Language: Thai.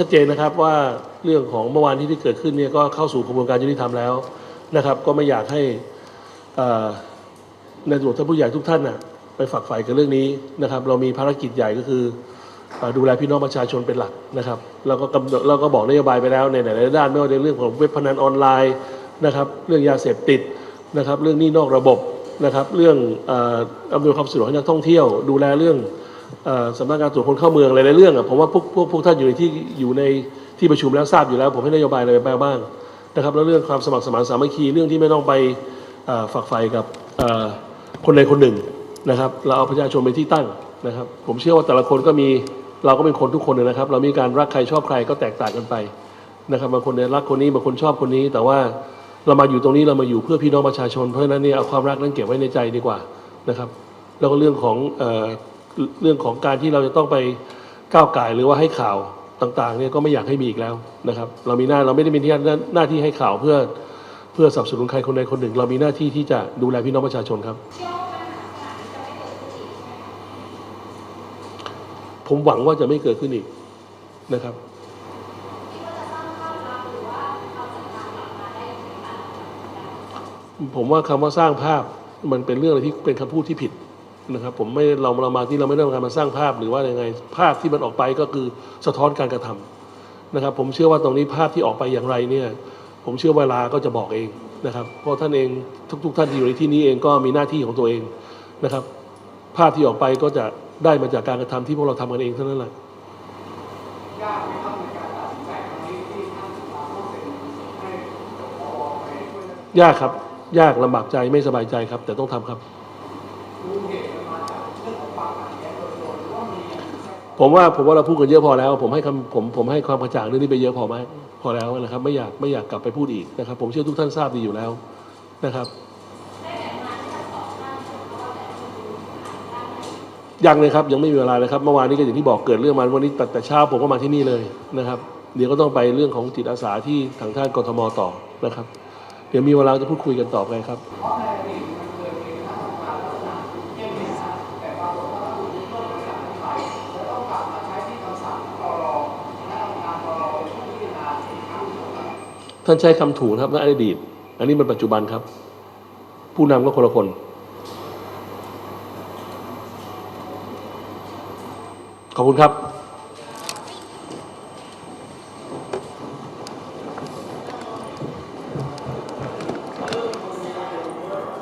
ชัดเจนนะครับว่าเรื่องของเมื่อวานที่ที่เกิดขึ้นเนี่ยก็เข้าสู่กระบวนการยุติธรรมแล้วนะครับ ก็ไม่อยากให้ในตำรวจท่านผู้ใหญ่ทุกท่านน่ะไปฝักใฝ่กับเรื่องนี้นะครับ เรามีภารกิจใหญ่ก็คือดูแลพี่น้องประชาชนเป็นหลักนะครับแล้วก็กำหนดเราก็บอกนโยบายไปแล้วในหลายๆด้านไม่ว่าในเรื่องของเว็บพนันออนไลน์นะครับ เรื่องยาเสพติดนะครับ เรื่องนี้นอกระบบนะครับ เรื่องอำนวยความสะดวกให้นักท่องเที่ยว ดูแลเรื่อง สำนักงานตรวจคนเข้าเมืองหลายๆเรื่องอะผมว่าพวกพวกพวกท่านอยู่ในที่อยู่ในที่ประชุมแล้วทราบอยู่แล้ว ผมให้นโยบายอะไรไปบ้างนะครับแล้วเรื่องความสมัครสมานสามัคคีเรื่องที่ไม่ต้องไปฝักใฝ่กับคนใดคนหนึ่งนะครับ เราเอาประชาชนเป็นที่ตั้งนะครับ ผมเชื่อว่าแต่ละคนก็มีเราก็เป็นคนทุกคนนะครับ เรามีการรักใครชอบใครก็แตกต่างกันไปนะครับบางคนเนี่ยรักคนนี้บางคนชอบคนนี้ แต่ว่าเรามาอยู่ตรงนี้เรามาอยู่เพื่อพี่น้องประชาชนเพราะฉะนั้นเนี่ยเอาความรักนั้นเก็บไว้ในใจดีกว่านะครับ แล้วก็เรื่องของ เรื่องของการที่เราจะต้องไปก้าวไก่หรือว่าให้ข่าวต่างๆเนี่ยก็ไม่อยากให้มีอีกแล้วนะครับ เรามีหน้าเราไม่ได้มีหน้าหน้าที่ให้ข่าวเพื่อเพื่อสนับสนุนใครคนใดคนหนึ่ง เรามีหน้าที่ที่จะดูแลพี่น้องประชาชนครับ ผมหวังว่าจะไม่เกิดขึ้นอีกนะครับผมว่าคำว่าสร้างภาพมันเป็นเรื่องอะไรที่เป็นคำพูดที่ผิด นะครับผมไม่เราเรามาที่เราไม่ได้ต้องการมาสร้างภาพหรือว่ายังไงภาพที่มันออกไปก็คือสะท้อนการกระทำนะครับ ผมเชื่อว่าตรงนี้ภาพที่ออกไปอย่างไรเนี่ย ผมเชื่อเวลาก็จะบอกเองนะครับ เพราะท่านเองทุก ๆ ท่านที่อยู่ในที่นี้เองก็มีหน้าที่ของตัวเองนะครับ ภาพที่ออกไปก็จะได้มาจากการกระทำที่พวกเราทำกันเองเท่านั้นแหละยากไหมครับยากครับ ยากลำบากใจไม่สบายใจครับ แต่ต้องทำครับ ผมว่าผมว่าเราพูดกันเยอะพอแล้ว ผมให้คำผมผมให้ความกระจ่างเรื่องนี้ไปเยอะพอไหมพอแล้วนะครับ ไม่อยากไม่อยากกลับไปพูดอีกนะครับ ผมเชื่อทุกท่านทราบดีอยู่แล้วนะครับ ยังเลยครับยังไม่มีเวลาเลยครับเมื่อวานนี้ก็อย่างที่บอกเกิดเรื่องมาวันนี้แต่เช้าผมก็มาที่นี่เลยนะครับ เดี๋ยวก็ต้องไปเรื่องของจิตอาสาที่ทางท่านกทมต่อนะครับ เดี๋ยวมีเวลาจะพูดคุยกันต่อไปครับ ท่านใช้คำถูกนครับในอดีต อันนี้มันปัจจุบันครับ ผู้นำก็คนละคน ขอบคุณครับ